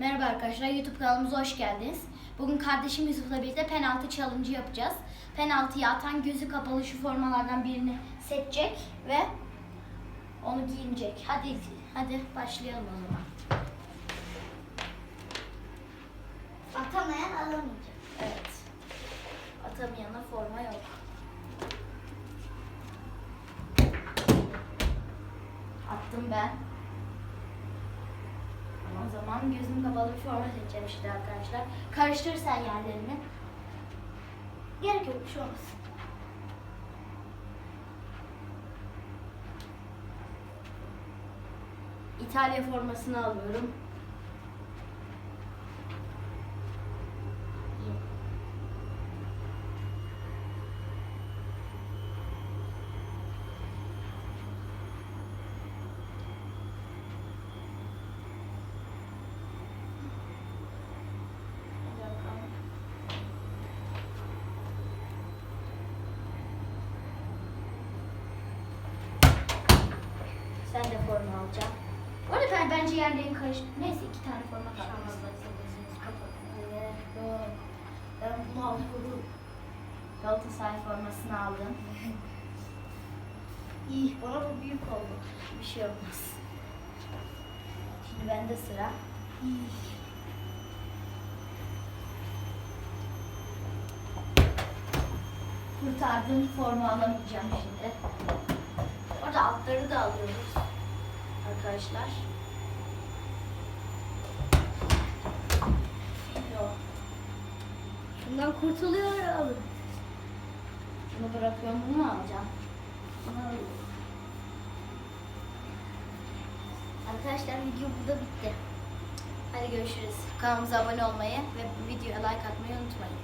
Merhaba arkadaşlar, YouTube kanalımıza hoş geldiniz. Bugün kardeşim Yusuf'la birlikte penaltı challenge yapacağız. Penaltıyı atan gözü kapalı şu formalardan birini seçecek ve onu giyinecek. Hadi hadi başlayalım o zaman. Atamayan alamayacak. Evet. Atamayana forma yok. Attım ben. O zaman gözüm kapalı bir forma seçeceğim işte arkadaşlar. Karıştır sen yerlerini. Gerek yok bir şey olmaz. İtalya formasını alıyorum. Hadi bakalım. Sen de forma alacaksın. Bu arada ben bence yerlerin karış... Neyse iki tane forma doğru. Ben bunu alıyorum. Galatasaray formasını aldım. İyi, bana bu büyük oldu. Bir şey olmaz. Şimdi bende sıra. İyi. Kurtardığım formu alamayacağım şimdi. Orada altları da alıyoruz. Arkadaşlar. Bundan kurtuluyorum. Bunu bırakıyorum, bunu alacağım? Arkadaşlar video burada bitti. Hadi görüşürüz. Kanalımıza abone olmayı ve videoya like atmayı unutmayın.